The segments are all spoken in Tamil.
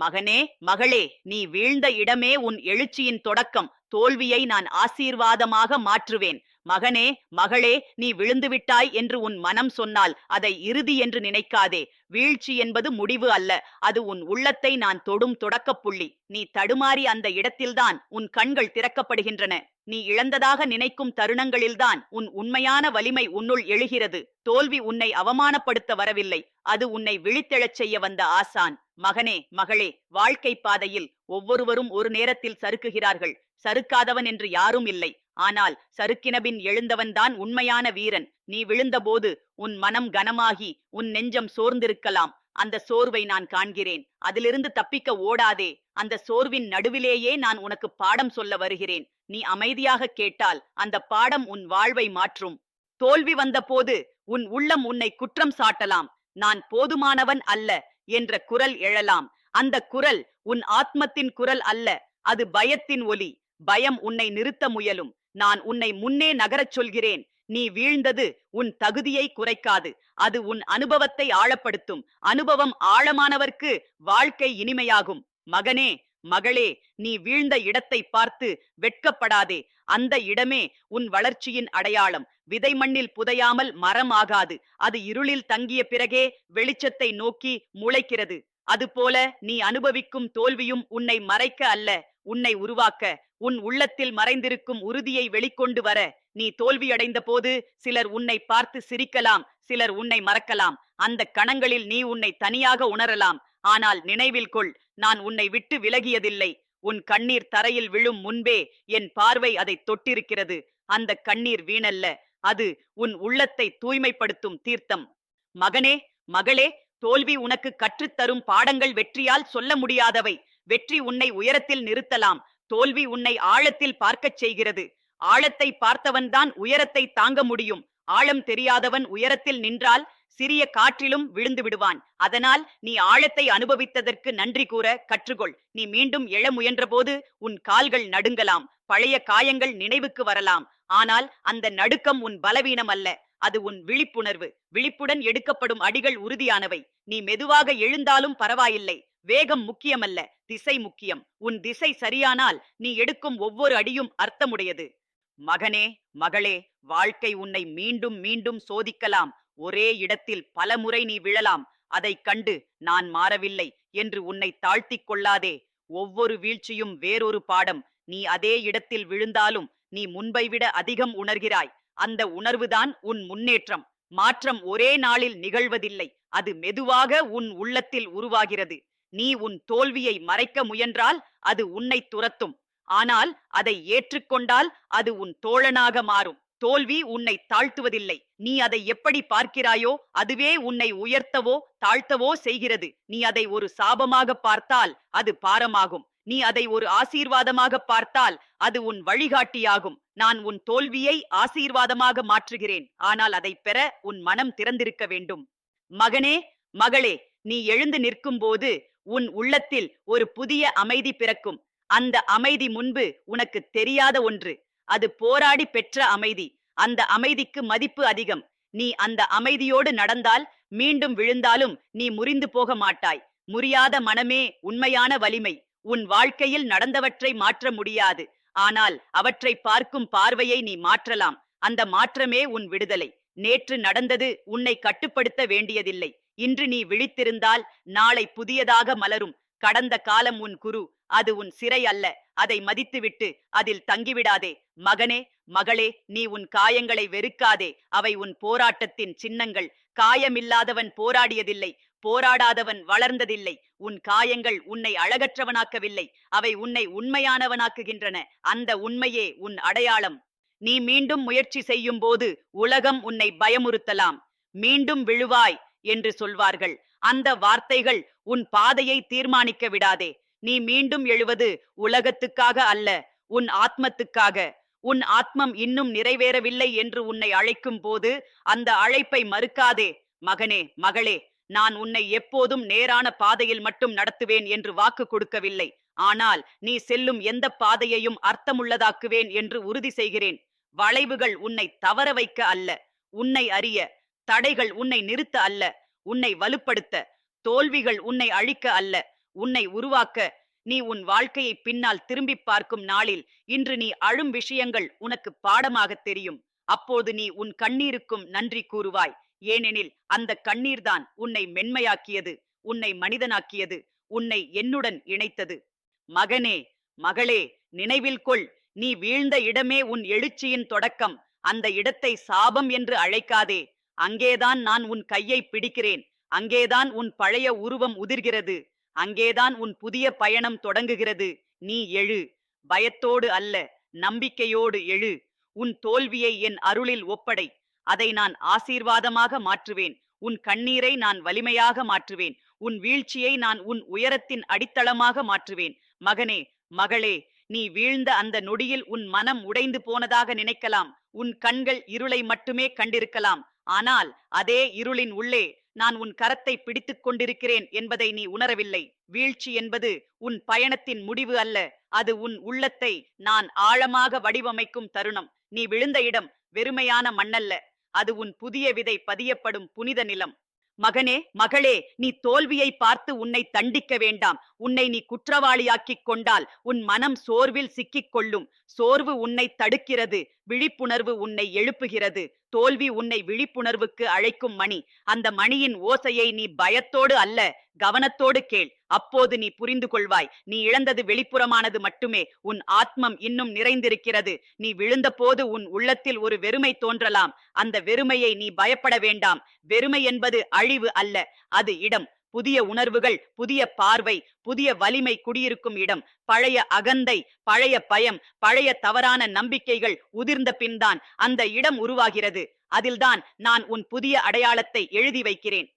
மகனே மகளே நீ வீழ்ந்த இடமே உன் எழுச்சியின் தொடக்கம். தோல்வியை நான் ஆசீர்வாதமாக மாற்றுவேன். மகனே மகளே நீ விழுந்துவிட்டாய் என்று உன் மனம் சொன்னால் அதை இறுதி என்று நினைக்காதே. வீழ்ச்சி என்பது முடிவு அல்ல. அது உன் உள்ளத்தை நான் தொடும் தொடக்கப் புள்ளி. நீ தடுமாறி அந்த இடத்தில்தான் உன் கண்கள் திறக்கப்படுகின்றன. நீ இழந்ததாக நினைக்கும் தருணங்களில்தான் உன் உண்மையான வலிமை உன்னுள் எழுகிறது. தோல்வி உன்னை அவமானப்படுத்த வரவில்லை. அது உன்னை விழித்தெழச் செய்ய வந்த ஆசான். மகனே மகளே வாழ்க்கை பாதையில் ஒவ்வொருவரும் ஒரு நேரத்தில் சறுக்குகிறார்கள். சறுக்காதவன் என்று யாரும் இல்லை. ஆனால் சறுக்கினபின் எழுந்தவன்தான் உண்மையான வீரன். நீ விழுந்தபோது உன் மனம் கனமாகி உன் நெஞ்சம் சோர்ந்திருக்கலாம். அந்த சோர்வை நான் காண்கிறேன். அதிலிருந்து தப்பிக்க ஓடாதே. அந்த சோர்வின் நடுவிலேயே நான் உனக்கு பாடம் சொல்ல வருகிறேன். நீ அமைதியாக கேட்டால் அந்த பாடம் உன் வாழ்வை மாற்றும். தோல்வி வந்தபோது உன் உள்ளம் உன்னை குற்றம் சாட்டலாம். நான் போதுமானவன் அல்ல. என்ற குரல் எழலாம். அந்த குரல் உன் ஆத்மத்தின் குரல் அல்ல அது பயத்தின் ஒலி. பயம் உன்னை நிறுத்த முயலும். நான் உன்னை முன்னே நகரச் சொல்கிறேன். நீ வீழ்ந்தது உன் தகுதியை குறைக்காது. அது உன் அனுபவத்தை ஆழப்படுத்தும். அனுபவம் ஆழமானவர்க்கு வாழ்க்கை இனிமையாகும். மகனே மகளே நீ வீழ்ந்த இடத்தை பார்த்து வெட்கப்படாதே. அந்த இடமே உன் வளர்ச்சியின் அடையாளம். விதை மண்ணில் புதையாமல் மரம் ஆகாது அது இருளில் தங்கிய பிறகே வெளிச்சத்தை நோக்கி முளைக்கிறது. அதுபோல நீ அனுபவிக்கும் தோல்வியும் உன்னை மறைக்க அல்ல உன்னை உருவாக்க. உன் உள்ளத்தில் மறைந்திருக்கும் உறுதியை வெளிக்கொண்டு வர. நீ தோல்வியடைந்த போது சிலர் உன்னை பார்த்து சிரிக்கலாம் சிலர் உன்னை மறக்கலாம். அந்த கணங்களில் நீ உன்னை தனியாக உணரலாம். ஆனால் நினைவில் கொள் நான் உன்னை விட்டு விலகியதில்லை. உன் கண்ணீர் தரையில் விழும் முன்பே என் பார்வை அதை தொட்டிருக்கிறது. அந்த கண்ணீர் வீணல்ல. அது உன் உள்ளத்தை தூய்மைப்படுத்தும் தீர்த்தம். மகனே மகளே தோல்வி உனக்கு கற்றுத்தரும் பாடங்கள் வெற்றியால் சொல்ல முடியாதவை. வெற்றி உன்னை உயரத்தில் நிறுத்தலாம். தோல்வி உன்னை ஆழத்தில் பார்க்கச் செய்கிறது. ஆழத்தை பார்த்தவன்தான் உயரத்தை தாங்க முடியும். ஆழம் தெரியாதவன் உயரத்தில் நின்றால் சிறிய காற்றிலும் விழுந்து விடுவான். அதனால் நீ ஆழத்தை அனுபவித்ததற்கு நன்றி கூற கற்றுக்கொள். நீ மீண்டும் எழ முயன்றபோது உன் கால்கள் நடுங்கலாம். பழைய காயங்கள் நினைவுக்கு வரலாம். ஆனால் அந்த நடுக்கம் உன் பலவீனம் அல்ல. அது உன் விழிப்புணர்வு. விழிப்புடன் எடுக்கப்படும் அடிகள் உறுதியானவை. நீ மெதுவாக எழுந்தாலும் பரவாயில்லை. வேகம் முக்கியமல்ல. திசை முக்கியம். உன் திசை சரியானால் நீ எடுக்கும் ஒவ்வொரு அடியும் அர்த்தமுடையது. மகனே மகளே வாழ்க்கை உன்னை மீண்டும் மீண்டும் சோதிக்கலாம். ஒரே இடத்தில் பல முறை நீ விழலாம் அதைக் கண்டு நான் மாறவில்லை என்று உன்னை தாழ்த்திக் கொள்ளாதே. ஒவ்வொரு வீழ்ச்சியும் வேறொரு பாடம். நீ அதே இடத்தில் விழுந்தாலும் நீ முன்பை விட அதிகம் உணர்கிறாய். அந்த உணர்வுதான் உன் முன்னேற்றம். மாற்றம் ஒரே நாளில் நிகழ்வதில்லை. அது மெதுவாக உன் உள்ளத்தில் உருவாகிறது. நீ உன் தோல்வியை மறைக்க முயன்றால் அது உன்னை துரத்தும். ஆனால் அதை ஏற்றுக்கொண்டால் அது உன் தோழனாக மாறும். தோல்வி உன்னை தாழ்த்துவதில்லை. நீ அதை எப்படி பார்க்கிறாயோ அதுவே உன்னை உயர்த்தவோ தாழ்த்தவோ செய்கிறது. நீ அதை ஒரு சாபமாக பார்த்தால் அது பாரமாகும். நீ அதை ஒரு ஆசீர்வாதமாக பார்த்தால் அது உன் வழிகாட்டியாகும். நான் உன் தோல்வியை ஆசீர்வாதமாக மாற்றுகிறேன். ஆனால் அதை பெற உன் மனம் திறந்திருக்க வேண்டும். மகனே மகளே நீ எழுந்து நிற்கும்போது உன் உள்ளத்தில் ஒரு புதிய அமைதி பிறக்கும். அந்த அமைதி முன்பு உனக்கு தெரியாத ஒன்று. அது போராடி பெற்ற அமைதி. அந்த அமைதிக்கு மதிப்பு அதிகம். நீ அந்த அமைதியோடு நடந்தால் மீண்டும் விழுந்தாலும் நீ முறிந்து போக மாட்டாய். முறியாத மனமே உண்மையான வலிமை. உன் வாழ்க்கையில் நடந்தவற்றை மாற்ற முடியாது. ஆனால் அவற்றை பார்க்கும் பார்வையை நீ மாற்றலாம். அந்த மாற்றமே உன் விடுதலை. நேற்று நடந்தது உன்னை கட்டுப்படுத்த வேண்டியதில்லை. இன்று நீ விழித்திருந்தால் நாளை புதியதாக மலரும். கடந்த காலம் உன் குரு. அது உன் சிறை அல்ல. அதை மதித்துவிட்டு அதில் தங்கிவிடாதே. மகனே மகளே நீ உன் காயங்களை வெறுக்காதே. அவை உன் போராட்டத்தின் சின்னங்கள். காயமில்லாதவன் போராடியதில்லை. போராடாதவன் வளர்ந்ததில்லை. உன் காயங்கள் உன்னை அழகற்றவனாக்கவில்லை. அவை உன்னை உண்மையானவனாக்குகின்றன. அந்த உண்மையே உன் அடையாளம். நீ மீண்டும் முயற்சி செய்யும் போது உலகம் உன்னை பயமுறுத்தலாம். மீண்டும் விழுவாய் என்று சொல்வார்கள். அந்த வார்த்தைகள் உன் பாதையை தீர்மானிக்க விடாதே. நீ மீண்டும் எழுவது உலகத்துக்காக அல்ல உன் ஆத்மத்துக்காக. உன் ஆத்மம் இன்னும் நிறைவேறவில்லை என்று உன்னை அழைக்கும் போது அந்த அழைப்பை மறுக்காதே. மகனே மகளே நான் உன்னை எப்போதும் நேரான பாதையில் மட்டும் நடத்துவேன் என்று வாக்கு கொடுக்கவில்லை. ஆனால் நீ செல்லும் எந்த பாதையையும் அர்த்தமுள்ளதாக்குவேன் என்று உறுதி செய்கிறேன். வளைவுகள் உன்னை தவற வைக்க அல்ல. உன்னை அறிய தடைகள் உன்னை நிறுத்த அல்ல. உன்னை வலுப்படுத்த தோல்விகள் உன்னை அழிக்க அல்ல. உன்னை உருவாக்க நீ உன் வாழ்க்கையை பின்னால் திரும்பி பார்க்கும் நாளில் இன்று நீ அழும் விஷயங்கள் உனக்கு பாடமாகத் தெரியும். அப்போது நீ உன் கண்ணீருக்கும் நன்றி கூறுவாய். ஏனெனில் அந்த கண்ணீர்தான் உன்னை மென்மையாக்கியது உன்னை மனிதனாக்கியது உன்னை என்னுடன் இணைத்தது. மகனே மகளே நினைவில் கொள். நீ வீழ்ந்த இடமே உன் எழுச்சியின் தொடக்கம். அந்த இடத்தை சாபம் என்று அழைக்காதே. அங்கேதான் நான் உன் கையை பிடிக்கிறேன். அங்கேதான் உன் பழைய உருவம் உதிர்கிறது. அங்கேதான் உன் புதிய பயணம் தொடங்குகிறது. நீ எழு. பயத்தோடு அல்ல நம்பிக்கையோடு எழு. உன் தோல்வியை என் அருளில் ஒப்படை. அதை நான் ஆசீர்வாதமாக மாற்றுவேன். உன் கண்ணீரை நான் வலிமையாக மாற்றுவேன். உன் வீழ்ச்சியை நான் உன் உயரத்தின் அடித்தளமாக மாற்றுவேன். மகனே மகளே நீ வீழ்ந்த அந்த நொடியில் உன் மனம் உடைந்து போனதாக நினைக்கலாம். உன் கண்கள் இருளை மட்டுமே கண்டிருக்கலாம். ஆனால் அதே இருளின் உள்ளே நான் உன் கரத்தை பிடித்துக் கொண்டிருக்கிறேன் என்பதை நீ உணரவில்லை. வீழ்ச்சி என்பது உன் பயணத்தின் முடிவு அல்ல. அது உன் உள்ளத்தை நான் ஆழமாக வடிவமைக்கும் தருணம். நீ விழுந்த இடம் வெறுமையான மண்ணல்ல. அது உன் புதிய விதை பதியப்படும் புனித நிலம். மகனே மகளே நீ தோல்வியை பார்த்து உன்னை தண்டிக்க வேண்டாம். உன்னை நீ குற்றவாளியாக்கிக் கொண்டால் உன் மனம் சோர்வில் சிக்கிக் கொள்ளும். சோர்வு உன்னை தடுக்கிறது. விழிப்புணர்வு உன்னை எழுப்புகிறது. தோல்வி உன்னை விழிப்புணர்வுக்கு அழைக்கும் மணி. அந்த மணியின் ஓசையை நீ பயத்தோடு அல்ல கவனத்தோடு கேள். அப்போது நீ புரிந்து கொள்வாய். நீ இழந்தது வெளிப்புறமானது மட்டுமே. உன் ஆத்மம் இன்னும் நிறைந்திருக்கிறது. நீ விழுந்தபோது உன் உள்ளத்தில் ஒரு வெறுமை தோன்றலாம். அந்த வெறுமையை நீ பயப்பட வேண்டாம். வெறுமை என்பது அழிவு அல்ல அது இடம். புதிய உணர்வுகள் புதிய பார்வை புதிய வலிமை குடியிருக்கும் இடம் பழைய அகந்தை பழைய பயம் பழைய தவறான நம்பிக்கைகள் உதிர்ந்த பின்தான் அந்த இடம் உருவாகிறது. அதில்தான் நான் உன் புதிய அடையாளத்தை எழுதி வைக்கிறேன்.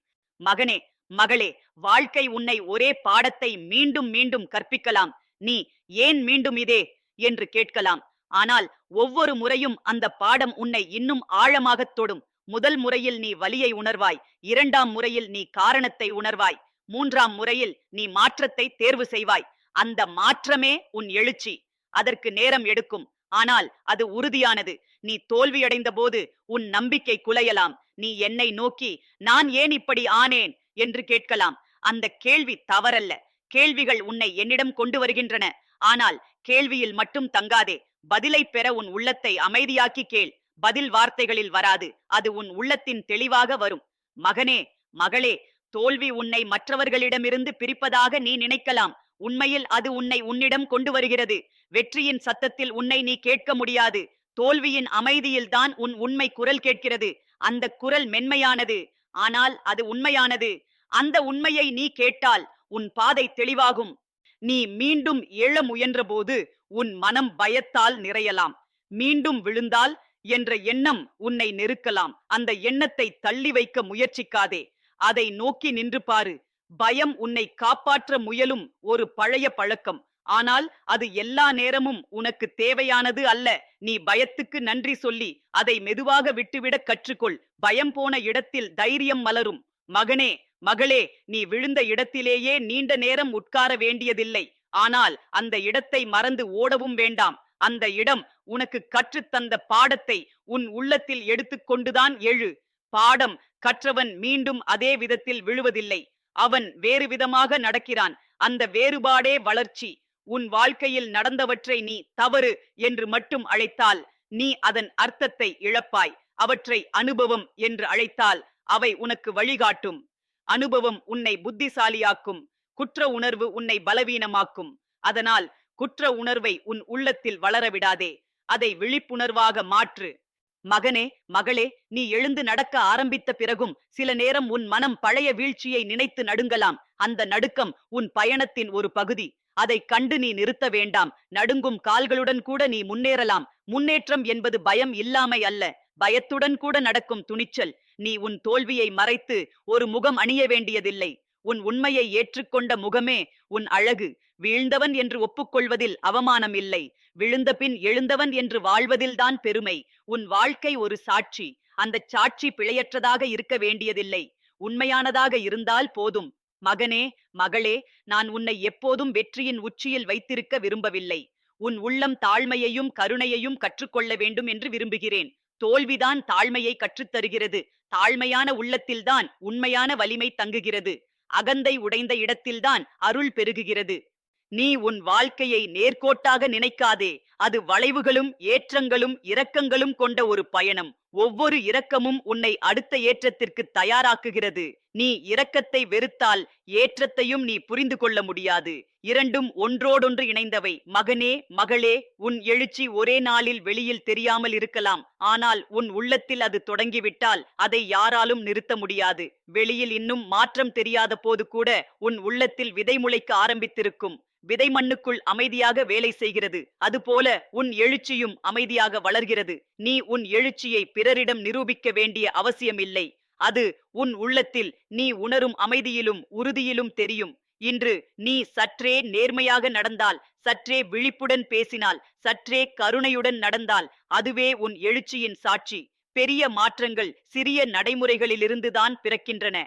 மகனே மகளே வாழ்க்கை உன்னை ஒரே பாடத்தை மீண்டும் மீண்டும் கற்பிக்கலாம். நீ ஏன் மீண்டும் இதே? என்று கேட்கலாம். ஆனால் ஒவ்வொரு முறையும் அந்த பாடம் உன்னை இன்னும் ஆழமாகத் தொடும். முதல் முறையில் நீ வலியை உணர்வாய் இரண்டாம் முறையில் நீ காரணத்தை உணர்வாய் மூன்றாம் முறையில் நீ மாற்றத்தை தேர்வு செய்வாய். அந்த மாற்றமே உன் எழுச்சி. அதற்கு நேரம் எடுக்கும். ஆனால் அது உறுதியானது. நீ தோல்வியடைந்த போது உன் நம்பிக்கை குலையலாம். நீ என்னை நோக்கி நான் ஏன் இப்படி ஆனேன்? என்று கேட்கலாம். அந்த கேள்வி தவறல்ல. கேள்விகள் உன்னை என்னிடம் கொண்டு வருகின்றன. ஆனால் கேள்வியில் மட்டும் தங்காதே. பதிலை பெற உன் உள்ளத்தை அமைதியாக்கி கேள். பதில் வார்த்தைகளில் வராது. அது உன் உள்ளத்தின் தெளிவாக வரும். மகனே மகளே தோல்வி உன்னை மற்றவர்களிடமிருந்து பிரிப்பதாக நீ நினைக்கலாம். உண்மையில் அது உன்னை உன்னிடம் கொண்டு வருகிறது. வெற்றியின் சத்தத்தில் உன்னை நீ கேட்க முடியாது. தோல்வியின் அமைதியில்தான் உன் உண்மை குரல் கேட்கிறது. அந்த குரல் மென்மையானது. ஆனால் அது உண்மையானது. அந்த உண்மையை நீ கேட்டால் உன் பாதை தெளிவாகும். நீ மீண்டும் எழ முயன்றபோது உன் மனம் பயத்தால் நிறையலாம். மீண்டும் விழுந்தால் என்ற எண்ணம் உன்னை நெருக்கலாம். அந்த எண்ணத்தை தள்ளி வைக்க முயற்சிக்காதே. அதை நோக்கி நின்று பாரு. பயம் உன்னை காப்பாற்ற முயலும் ஒரு பழைய பழக்கம். ஆனால் அது எல்லா நேரமும் உனக்கு தேவையானது அல்ல. நீ பயத்துக்கு நன்றி சொல்லி அதை மெதுவாக விட்டுவிட கற்றுக்கொள். பயம் போன இடத்தில் தைரியம் மலரும். மகனே மகளே நீ விழுந்த இடத்திலேயே நீண்ட நேரம் உட்கார வேண்டியதில்லை. ஆனால் அந்த இடத்தை மறந்து ஓடவும் வேண்டாம். அந்த இடம் உனக்கு கற்றுத்தந்த பாடத்தை உன் உள்ளத்தில் எடுத்துக்கொண்டுதான் எழு. பாடம் கற்றவன் மீண்டும் அதே விதத்தில் விழுவதில்லை. அவன் வேறு விதமாக நடக்கிறான். அந்த வேறுபாடே வளர்ச்சி. உன் வாழ்க்கையில் நடந்தவற்றை நீ தவறு என்று மட்டும் அழைத்தால் நீ அதன் அர்த்தத்தை இழப்பாய். அவற்றை அனுபவம் என்று அழைத்தால் அவை உனக்கு வழிகாட்டும். அனுபவம் உன்னை புத்திசாலியாக்கும். குற்ற உணர்வு உன்னை பலவீனமாக்கும். அதனால் குற்ற உணர்வை உன் உள்ளத்தில் வளரவிடாதே. அதை விழிப்புணர்வாக மாற்று. மகனே மகளே நீ எழுந்து நடக்க ஆரம்பித்த பிறகும் சில நேரம் உன் மனம் பழைய வீழ்ச்சியை நினைத்து நடுங்கலாம். அந்த நடுக்கம் உன் பயணத்தின் ஒரு பகுதி. அதை கண்டு நீ நிறுத்த வேண்டாம். நடுங்கும் கால்களுடன் கூட நீ முன்னேறலாம். முன்னேற்றம் என்பது பயம் இல்லாமை அல்ல. பயத்துடன் கூட நடக்கும் துணிச்சல். நீ உன் தோல்வியை மறைத்து ஒரு முகம் அணிய வேண்டியதில்லை. உன் உண்மையை ஏற்றுக்கொண்ட முகமே உன் அழகு. வீழ்ந்தவன் என்று ஒப்புக்கொள்வதில் அவமானம் இல்லை விழுந்த பின் எழுந்தவன் என்று வாழ்வதில்தான் பெருமை. உன் வாழ்க்கை ஒரு சாட்சி. அந்த சாட்சி பிழையற்றதாக இருக்க வேண்டியதில்லை. உண்மையானதாக இருந்தால் போதும். மகனே மகளே நான் உன்னை எப்போதும் வெற்றியின் உச்சியில் வைத்திருக்க விரும்பவில்லை. உன் உள்ளம் தாழ்மையையும் கருணையையும் கற்றுக்கொள்ள வேண்டும் என்று விரும்புகிறேன். தோல்விதான் தாழ்மையை கற்றுத்தருகிறது. தாழ்மையான உள்ளத்தில்தான் உண்மையான வலிமை தங்குகிறது. அகந்தை உடைந்த இடத்தில்தான் அருள் பெருகுகிறது. நீ உன் வாழ்க்கையை நேர்கோட்டாக நினைக்காதே. அது வளைவுகளும் ஏற்றங்களும் இரக்கங்களும் கொண்ட ஒரு பயணம். ஒவ்வொரு இரக்கமும் உன்னை அடுத்த ஏற்றத்திற்கு தயாராக்குகிறது. நீ இரக்கத்தை வெறுத்தால் ஏற்றத்தையும் நீ புரிந்து கொள்ள முடியாது. இரண்டும் ஒன்றோடொன்று இணைந்தவை. மகனே மகளே உன் எழுச்சி ஒரே நாளில் வெளியில் தெரியாமல் இருக்கலாம். ஆனால் உன் உள்ளத்தில் அது தொடங்கிவிட்டால் அதை யாராலும் நிறுத்த முடியாது. வெளியில் இன்னும் மாற்றம் தெரியாத போது கூட உன் உள்ளத்தில் விதை முளைக்க ஆரம்பித்திருக்கும். விதை மண்ணுக்குள் அமைதியாக வேலை செய்கிறது. அதுபோல உன் எழுச்சியும் அமைதியாக வளர்கிறது. நீ உன் எழுச்சியை பிறரிடம் நிரூபிக்க வேண்டிய அவசியமில்லை. அது உன் உள்ளத்தில் நீ உணரும் அமைதியிலும் உறுதியிலும் தெரியும். இன்று நீ சற்றே நேர்மையாக நடந்தால் சற்றே விழிப்புடன் பேசினால் சற்றே கருணையுடன் நடந்தால் அதுவே உன் எழுச்சியின் சாட்சி. பெரிய மாற்றங்கள் சிறிய நடைமுறைகளிலிருந்துதான் பிறக்கின்றன.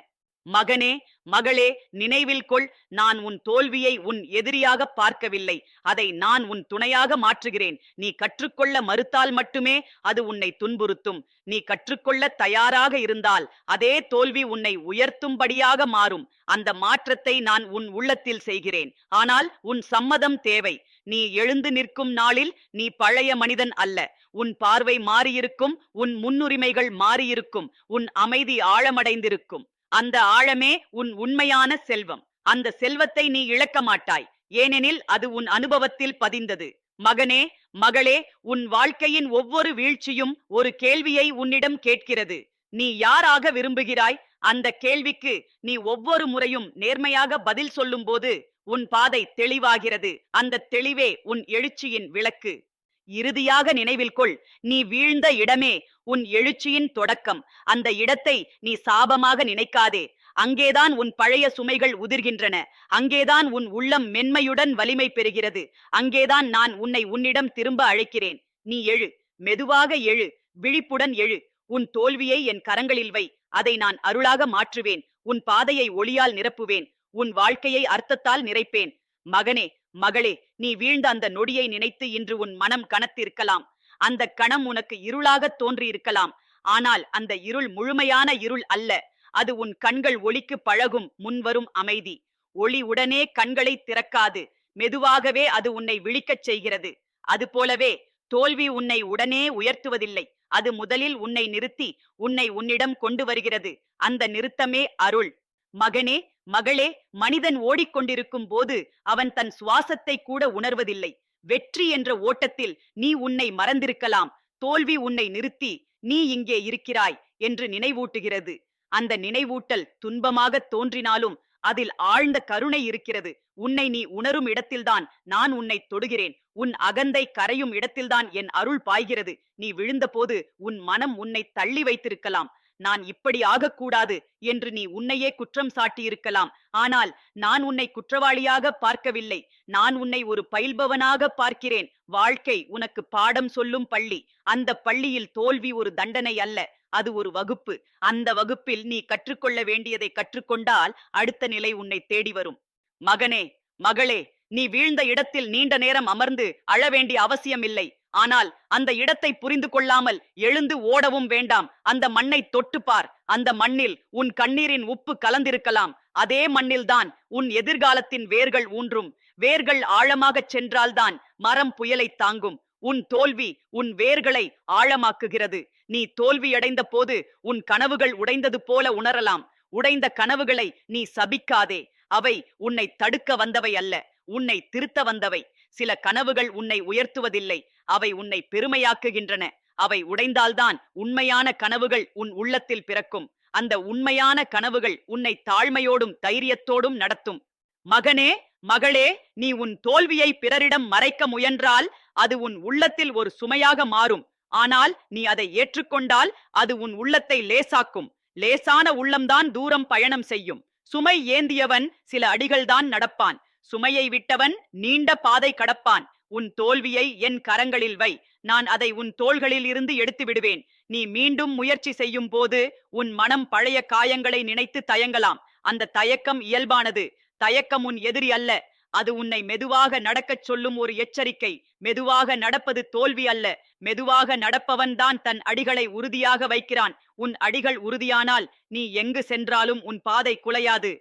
மகனே மகளே நினைவில் கொள் நான் உன் தோல்வியை உன் எதிரியாக பார்க்கவில்லை. அதை நான் உன் துணையாக மாற்றுகிறேன். நீ கற்றுக்கொள்ள மறுத்தால் மட்டுமே அது உன்னை துன்புறுத்தும். நீ கற்றுக்கொள்ள தயாராக இருந்தால் அதே தோல்வி உன்னை உயர்த்தும்படியாக மாறும். அந்த மாற்றத்தை நான் உன் உள்ளத்தில் செய்கிறேன். ஆனால் உன் சம்மதம் தேவை. நீ எழுந்து நிற்கும் நாளில் நீ பழைய மனிதன் அல்ல. உன் பார்வை மாறியிருக்கும் உன் முன்னுரிமைகள் மாறியிருக்கும் உன் அமைதி ஆழமடைந்திருக்கும். அந்த ஆழமே உன் உண்மையான செல்வம். அந்த செல்வத்தை நீ இழக்க மாட்டாய். ஏனெனில் அது உன் அனுபவத்தில் பதிந்தது. மகனே மகளே உன் வாழ்க்கையின் ஒவ்வொரு வீழ்ச்சியும் ஒரு கேள்வியை உன்னிடம் கேட்கிறது. நீ யாராக விரும்புகிறாய்? அந்த கேள்விக்கு நீ ஒவ்வொரு முறையும் நேர்மையாக பதில் சொல்லும்போது உன் பாதை தெளிவாகிறது. அந்த தெளிவே உன் எழுச்சியின் விளக்கு. இறுதியாக நினைவில் கொள். நீ வீழ்ந்த இடமே உன் எழுச்சியின் தொடக்கம். அந்த இடத்தை நீ சாபமாக நினைக்காதே. அங்கேதான் உன் பழைய சுமைகள் உதிர்கின்றன. அங்கேதான் உன் உள்ளம் மென்மையுடன் வலிமை பெறுகிறது. அங்கேதான் நான் உன்னை உன்னிடம் திரும்ப அழைக்கிறேன். நீ எழு. மெதுவாக எழு. விழிப்புடன் எழு. உன் தோல்வியை என் கரங்களில் வை. அதை நான் அருளாக மாற்றுவேன். உன் பாதையை ஒளியால் நிரப்புவேன். உன் வாழ்க்கையை அர்த்தத்தால் நிறைப்பேன். மகனே மகளே நீ வீழ்ந்த அந்த நொடியை நினைத்து இன்று உன் மனம் கனத்திருக்கலாம். அந்த கணம் உனக்கு இருளாக தோன்றியிருக்கலாம். ஆனால் அந்த இருள் முழுமையான இருள் அல்ல. அது உன் கண்கள் ஒளிக்கு பழகும் முன்வரும் அமைதி. ஒளி உடனே கண்களை திறக்காது. மெதுவாகவே அது உன்னை விழிக்கச் செய்கிறது. அதுபோலவே தோல்வி உன்னை உடனே உயர்த்துவதில்லை. அது முதலில் உன்னை நிறுத்தி உன்னை உன்னிடம் கொண்டு வருகிறது. அந்த நிறுத்தமே அருள். மகனே மகளே மனிதன் ஓடிக்கொண்டிருக்கும் போது அவன் தன் சுவாசத்தை கூட உணர்வதில்லை. வெற்றி என்ற ஓட்டத்தில் நீ உன்னை மறந்திருக்கலாம். தோல்வி உன்னை நிறுத்தி நீ இங்கே இருக்கிறாய் என்று நினைவூட்டுகிறது. அந்த நினைவூட்டல் துன்பமாக தோன்றினாலும் அதில் ஆழ்ந்த கருணை இருக்கிறது. உன்னை நீ உணரும் இடத்தில்தான் நான் உன்னை தொடுகிறேன். உன் அகந்தை கரையும் இடத்தில்தான் என் அருள் பாய்கிறது. நீ விழுந்தபோது உன் மனம் உன்னை தள்ளி வைத்திருக்கலாம். நான் இப்படி ஆகக்கூடாது என்று நீ உன்னையே குற்றம் சாட்டியிருக்கலாம். ஆனால் நான் உன்னை குற்றவாளியாக பார்க்கவில்லை. நான் உன்னை ஒரு பயில்பவனாக பார்க்கிறேன். வாழ்க்கை உனக்கு பாடம் சொல்லும் பள்ளி. அந்த பள்ளியில் தோல்வி ஒரு தண்டனை அல்ல. அது ஒரு வகுப்பு. அந்த வகுப்பில் நீ கற்றுக்கொள்ள வேண்டியதை கற்றுக்கொண்டால் அடுத்த நிலை உன்னை தேடி வரும். மகனே மகளே நீ வீழ்ந்த இடத்தில் நீண்ட நேரம் அமர்ந்து அழ வேண்டிய அவசியமில்லை. ஆனால் அந்த இடத்தை புரிந்து கொள்ளாமல் எழுந்து ஓடவும் வேண்டாம். அந்த மண்ணை தொட்டு பார். அந்த மண்ணில் உன் கண்ணீரின் உப்பு கலந்திருக்கலாம். அதே மண்ணில்தான் உன் எதிர்காலத்தின் வேர்கள் ஊன்றும். வேர்கள் ஆழமாகச் சென்றால்தான் மரம் புயலை தாங்கும். உன் தோல்வி உன் வேர்களை ஆழமாக்குகிறது. நீ தோல்வியடைந்த போது உன் கனவுகள் உடைந்தது போல உணரலாம். உடைந்த கனவுகளை நீ சபிக்காதே. அவை உன்னை தடுக்க வந்தவை அல்ல உன்னை திருத்த வந்தவை. சில கனவுகள் உன்னை உயர்த்துவதில்லை. அவை உன்னை பெருமையாக்குகின்றன. அவை உடைந்தால்தான் உண்மையான கனவுகள் உன் உள்ளத்தில் பிறக்கும். அந்த உண்மையான கனவுகள் உன்னை தாழ்மையோடும் தைரியத்தோடும் நடத்தும். மகனே மகளே நீ உன் தோல்வியை பிறரிடம் மறைக்க முயன்றால் அது உன் உள்ளத்தில் ஒரு சுமையாக மாறும். ஆனால் நீ அதை ஏற்றுக்கொண்டால் அது உன் உள்ளத்தை லேசாக்கும். லேசான உள்ளம்தான் தூரம் பயணம் செய்யும். சுமை ஏந்தியவன் சில அடிகள்தான் நடப்பான். சுமையை விட்டவன் நீண்ட பாதை கடப்பான். உன் தோல்வியை என் கரங்களில் வை. நான் அதை உன் தோள்களில் இருந்து எடுத்து விடுவேன். நீ மீண்டும் முயற்சி செய்யும் போது உன் மனம் பழைய காயங்களை நினைத்து தயங்கலாம். அந்த தயக்கம் இயல்பானது. தயக்கம் உன் எதிரி அல்ல. அது உன்னை மெதுவாக நடக்கச் சொல்லும் ஒரு எச்சரிக்கை. மெதுவாக நடப்பது தோல்வி அல்ல. மெதுவாக நடப்பவன்தான் தன் அடிகளை உறுதியாக வைக்கிறான். உன் அடிகள் உறுதியானால் நீ எங்கு சென்றாலும் உன் பாதை குலையாது.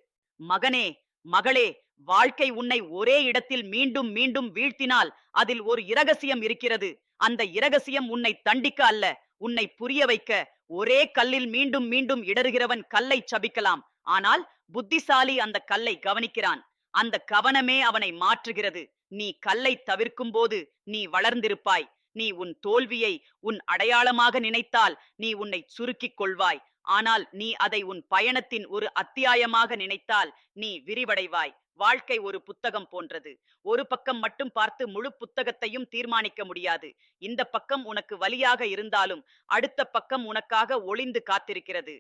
மகனே மகளே வாழ்க்கை உன்னை ஒரே இடத்தில் மீண்டும் மீண்டும் வீழ்த்தினால் அதில் ஒரு இரகசியம் இருக்கிறது. அந்த இரகசியம் உன்னை தண்டிக்க அல்ல உன்னை புரிய வைக்க. ஒரே கல்லில் மீண்டும் மீண்டும் இடறுகிறவன் கல்லை சபிக்கலாம். ஆனால் புத்திசாலி அந்த கல்லை கவனிக்கிறான். அந்த கவனமே அவனை மாற்றுகிறது. நீ கல்லை தவிர்க்கும் போது நீ வளர்ந்திருப்பாய். நீ உன் தோல்வியை உன் அடையாளமாக நினைத்தால் நீ உன்னை சுருக்கிக் கொள்வாய். ஆனால் நீ அதை உன் பயணத்தின் ஒரு அத்தியாயமாக நினைத்தால் நீ விரிவடைவாய். வாழ்க்கை ஒரு புத்தகம் போன்றது. ஒரு பக்கம் மட்டும் பார்த்து முழு புத்தகத்தையும் தீர்மானிக்க முடியாது. இந்த பக்கம் உனக்கு வலியாக இருந்தாலும் அடுத்த பக்கம் உனக்காக ஒளிந்து காத்திருக்கிறது.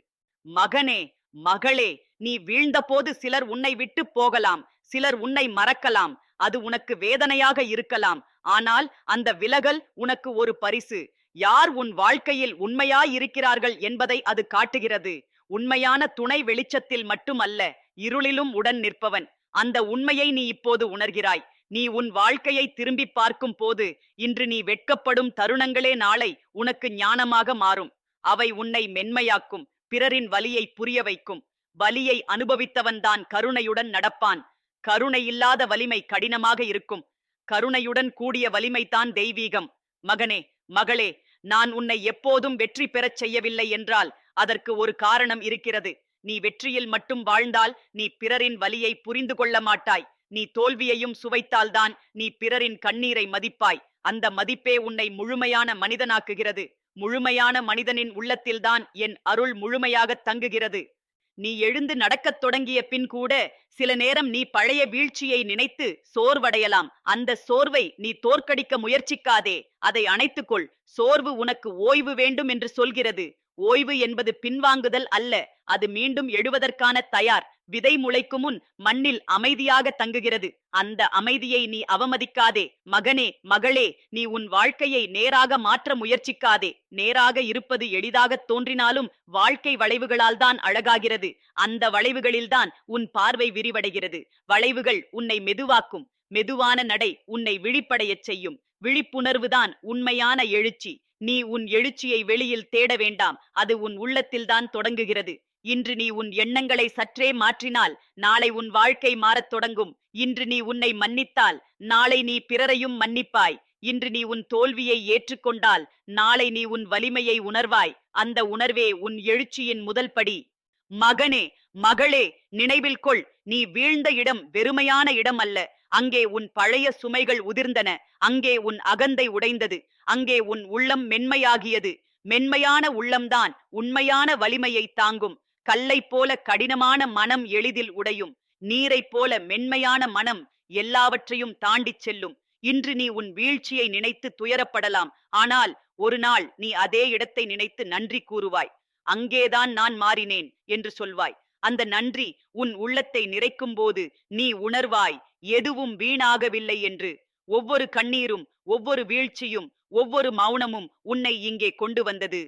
மகனே மகளே நீ வீழ்ந்தபோது சிலர் உன்னை விட்டு போகலாம் சிலர் உன்னை மறக்கலாம். அது உனக்கு வேதனையாக இருக்கலாம். ஆனால் அந்த விலகல் உனக்கு ஒரு பரிசு. யார் உன் வாழ்க்கையில் உண்மையாய் இருக்கிறார்கள் என்பதை அது காட்டுகிறது. உண்மையான துணை வெளிச்சத்தில் மட்டுமல்ல இருளிலும் உடன் நிற்பவன். அந்த உண்மையை நீ இப்போது உணர்கிறாய். நீ உன் வாழ்க்கையை திரும்பி பார்க்கும் போது இன்று நீ வெட்கப்படும் தருணங்களே நாளை உனக்கு ஞானமாக மாறும். அவை உன்னை மென்மையாக்கும் பிறரின் வலியை புரிய வைக்கும். வலியை அனுபவித்தவன்தான் கருணையுடன் நடப்பான். கருணை இல்லாத வலிமை கடினமாக இருக்கும். கருணையுடன் கூடிய வலிமைதான் தெய்வீகம். மகனே மகளே நான் உன்னை எப்போதும் வெற்றி பெறச் செய்யவில்லை என்றால் அதற்கு ஒரு காரணம் இருக்கிறது. நீ வெற்றியில் மட்டும் வாழ்ந்தால் நீ பிறரின் வலியை புரிந்து கொள்ள மாட்டாய். நீ தோல்வியையும் சுவைத்தால்தான் நீ பிறரின் கண்ணீரை மதிப்பாய். அந்த மதிப்பே உன்னை முழுமையான மனிதனாக்குகிறது. முழுமையான மனிதனின் உள்ளத்தில்தான் என் அருள் முழுமையாக தங்குகிறது. நீ எழுந்து நடக்கத் தொடங்கிய பின் கூட சில நேரம் நீ பழைய வீழ்ச்சியை நினைத்து சோர்வடையலாம். அந்த சோர்வை நீ தோற்கடிக்க முயற்சிக்காதே. அதை அணைத்துக்கொள். சோர்வு உனக்கு ஓய்வு வேண்டும் என்று சொல்கிறது. ஓய்வு என்பது பின்வாங்குதல் அல்ல அது மீண்டும் எழுவதற்கான தயார். விதை முளைக்கும் முன் மண்ணில் அமைதியாக தங்குகிறது. அந்த அமைதியை நீ அவமதிக்காதே. மகனே மகளே நீ உன் வாழ்க்கையை நேராக மாற்ற முயற்சிக்காதே. நேராக இருப்பது எளிதாக தோன்றினாலும் வாழ்க்கை வளைவுகளால் தான் அழகாகிறது. அந்த வளைவுகளில்தான் உன் பார்வை விரிவடைகிறது. வளைவுகள் உன்னை மெதுவாக்கும். மெதுவான நடை உன்னை விழிப்படையச் செய்யும். விழிப்புணர்வுதான் உண்மையான எழுச்சி. நீ உன் எழுச்சியை வெளியில் தேட வேண்டாம். அது உன் உள்ளத்தில்தான் தொடங்குகிறது. இன்று நீ உன் எண்ணங்களை சற்றே மாற்றினால் நாளை உன் வாழ்க்கை மாறத் தொடங்கும். இன்று நீ உன்னை மன்னித்தால் நாளை நீ பிறரையும் மன்னிப்பாய். இன்று நீ உன் தோல்வியை ஏற்றுக்கொண்டால் நாளை நீ உன் வலிமையை உணர்வாய். அந்த உணர்வே உன் எழுச்சியின் முதல் படி. மகனே மகளே நினைவில் கொள். நீ வீழ்ந்த இடம் வெறுமையான இடம் அல்ல. அங்கே உன் பழைய சுமைகள் உதிர்ந்தன. அங்கே உன் அகந்தை உடைந்தது. அங்கே உன் உள்ளம் மென்மையாகியது. மென்மையான உள்ளம்தான் உண்மையான வலிமையை தாங்கும். கல்லைப் போல கடினமான மனம் எளிதில் உடையும். நீரைப் போல மென்மையான மனம் எல்லாவற்றையும் தாண்டிச் செல்லும். இன்று நீ உன் வீழ்ச்சியை நினைத்து துயரப்படலாம். ஆனால் ஒரு நாள் நீ அதே இடத்தை நினைத்து நன்றி கூறுவாய். அங்கேதான் நான் மாறினேன் என்று சொல்வாய். அந்த நன்றி உன் உள்ளத்தை நிறைக்கும் போது நீ உணர்வாய். எதுவும் வீணாகவில்லை என்று. ஒவ்வொரு கண்ணீரும் ஒவ்வொரு வீழ்ச்சியும் ஒவ்வொரு மௌனமும் உன்னை இங்கே கொண்டு வந்தது.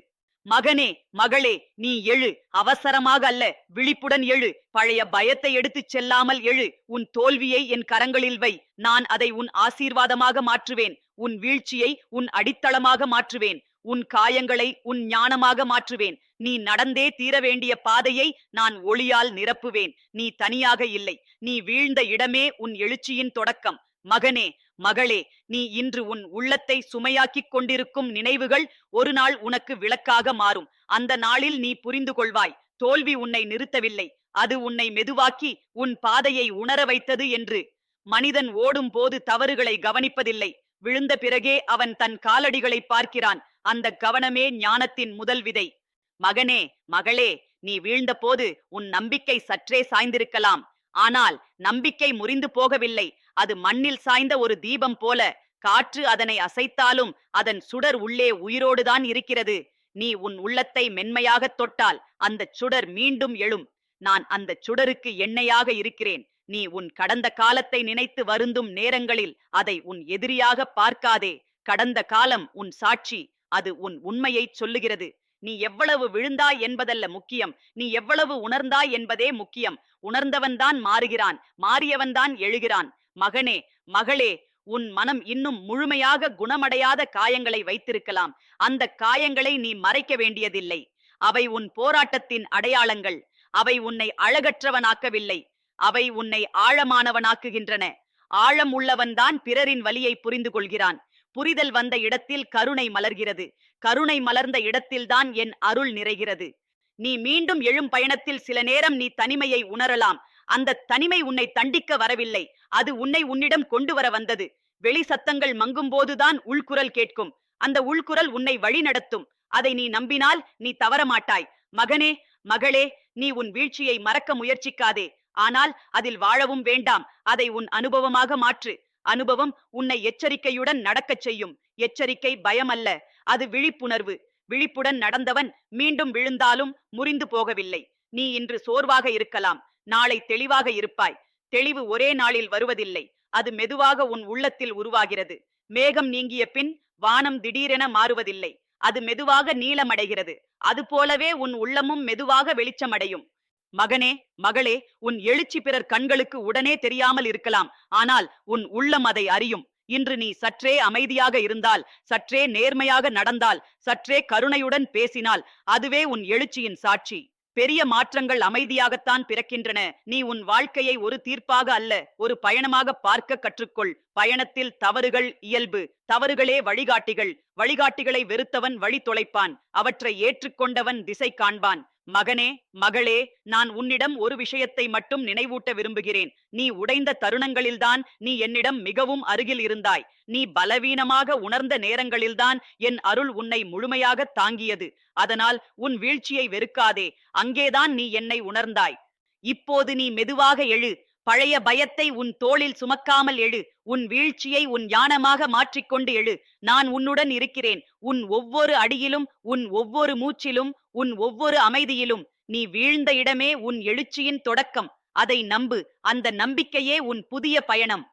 மகனே மகளே நீ எழு. அவசரமாக அல்ல விழிப்புடன் எழு. பழைய பயத்தை எடுத்துச் செல்லாமல் எழு. உன் தோல்வியை என் கரங்களில் வை. நான் அதை உன் ஆசீர்வாதமாக மாற்றுவேன். உன் வீழ்ச்சியை உன் அடித்தளமாக மாற்றுவேன். உன் காயங்களை உன் ஞானமாக மாற்றுவேன். நீ நடந்தே தீர வேண்டிய பாதையை நான் ஒளியால் நிரப்புவேன். நீ தனியாக இல்லை. நீ வீழ்ந்த இடமே உன் எழுச்சியின் தொடக்கம். மகனே மகளே நீ இன்று உன் உள்ளத்தை சுமையாக்கிக் கொண்டிருக்கும் நினைவுகள் ஒரு நாள் உனக்கு விளக்காக மாறும். அந்த நாளில் நீ புரிந்து கொள்வாய். தோல்வி உன்னை நிறுத்தவில்லை. அது உன்னை மெதுவாக்கி உன் பாதையை உணர வைத்தது என்று. மனிதன் ஓடும் போது தவறுகளை கவனிப்பதில்லை. விழுந்த பிறகே அவன் தன் காலடிகளை பார்க்கிறான். அந்த கவனமே ஞானத்தின் முதல் விதை. மகனே மகளே நீ வீழ்ந்தபோது உன் நம்பிக்கை சற்றே சாய்ந்திருக்கலாம். ஆனால் நம்பிக்கை முறிந்து போகவில்லை. அது மண்ணில் சாய்ந்த ஒரு தீபம் போல. காற்று அதனை அசைத்தாலும் அதன் சுடர் உள்ளே உயிரோடுதான் இருக்கிறது. நீ உன் உள்ளத்தை மென்மையாகத் தொட்டால் அந்த சுடர் மீண்டும் எழும். நான் அந்த சுடருக்கு எண்ணெயாக இருக்கிறேன். நீ உன் கடந்த காலத்தை நினைத்து வருந்தும் நேரங்களில் அதை உன் எதிரியாக பார்க்காதே. கடந்த காலம் உன் சாட்சி. அது உன் உண்மையை சொல்லுகிறது. நீ எவ்வளவு விழுந்தாய் என்பதல்ல முக்கியம். நீ எவ்வளவு உணர்ந்தாய் என்பதே முக்கியம். உணர்ந்தவன்தான் மாறுகிறான். மாறியவன்தான் எழுகிறான். மகனே மகளே உன் மனம் இன்னும் முழுமையாக குணமடையாத காயங்களை வைத்திருக்கலாம். அந்த காயங்களை நீ மறைக்க வேண்டியதில்லை. அவை உன் போராட்டத்தின் அடையாளங்கள். அவை உன்னை அழகற்றவனாக்கவில்லை. அவை உன்னை ஆழமானவனாக்குகின்றன. ஆழம் உள்ளவன்தான் பிறரின் வலியை புரிந்து கொள்கிறான் புரிதல் வந்த இடத்தில் கருணை மலர்கிறது. கருணை மலர்ந்த இடத்தில்தான் என் அருள் நிறைகிறது. நீ மீண்டும் எழும் பயணத்தில் சில நேரம் நீ தனிமையை உணரலாம். அந்த தனிமை உன்னை தண்டிக்க வரவில்லை. அது உன்னை உன்னிடம் கொண்டு வர வந்தது. வெளி சத்தங்கள் மங்கும் போதுதான் உள்குரல் கேட்கும். அந்த உள்குரல் உன்னை வழி நடத்தும். அதை நீ நம்பினால் நீ தவறமாட்டாய். மகனே மகளே நீ உன் வீழ்ச்சியை மறக்க முயற்சிக்காதே. ஆனால் அதில் வாழவும் வேண்டாம். அதை உன் அனுபவமாக மாற்று. அனுபவம் உன்னை எச்சரிக்கையுடன் நடக்கச் செய்யும். எச்சரிக்கை பயமல்ல. அது விழிப்புணர்வு. விழிப்புடன் நடந்தவன் மீண்டும் விழுந்தாலும் முறிந்து போகவில்லை. நீ இன்று சோர்வாக இருக்கலாம். நாளை தெளிவாக இருப்பாய். தெளிவு ஒரே நாளில் வருவதில்லை. அது மெதுவாக உன் உள்ளத்தில் உருவாகிறது. மேகம் நீங்கிய பின் வானம் திடீரென மாறுவதில்லை. அது மெதுவாக நீளமடைகிறது. அது போலவே உன் உள்ளமும் மெதுவாக வெளிச்சமடையும். மகனே மகளே உன் எழுச்சி பிறர் கண்களுக்கு உடனே தெரியாமல் இருக்கலாம். ஆனால் உன் உள்ளம் அதை அறியும். இன்று நீ சற்றே அமைதியாக இருந்தால் சற்றே நேர்மையாக நடந்தால் சற்றே கருணையுடன் பேசினால் அதுவே உன் எழுச்சியின் சாட்சி. பெரிய மாற்றங்கள் அமைதியாகத்தான் பிறக்கின்றன. நீ உன் வாழ்க்கையை ஒரு தீர்ப்பாக அல்ல ஒரு பயணமாக பார்க்க கற்றுக்கொள். பயணத்தில் தவறுகள் இயல்பு தவறுகளே வழிகாட்டிகள். வழிகாட்டிகளை வெறுத்தவன் வழி தொலைப்பான். அவற்றை ஏற்றுக்கொண்டவன் திசை காண்பான். மகனே மகளே நான் உன்னிடம் ஒரு விஷயத்தை மட்டும் நினைவூட்ட விரும்புகிறேன். நீ உடைந்த தருணங்களில்தான் நீ என்னிடம் மிகவும் அருகில் இருந்தாய். நீ பலவீனமாக உணர்ந்த நேரங்களில்தான் என் அருள் உன்னை முழுமையாக தாங்கியது. அதனால் உன் வீழ்ச்சியை வெறுக்காதே. அங்கேதான் நீ என்னை உணர்ந்தாய். இப்போது நீ மெதுவாக எழு. பழைய பயத்தை உன் தோளில் சுமக்காமல் எழு. உன் வீழ்ச்சியை உன் ஞானமாக மாற்றிக்கொண்டு எழு. நான் உன்னுடன் இருக்கிறேன். உன் ஒவ்வொரு அடியிலும் உன் ஒவ்வொரு மூச்சிலும் உன் ஒவ்வொரு அமைதியிலும். நீ வீழ்ந்த இடமே உன் எழுச்சியின் தொடக்கம். அதை நம்பு. அந்த நம்பிக்கையே உன் புதிய பயணம்.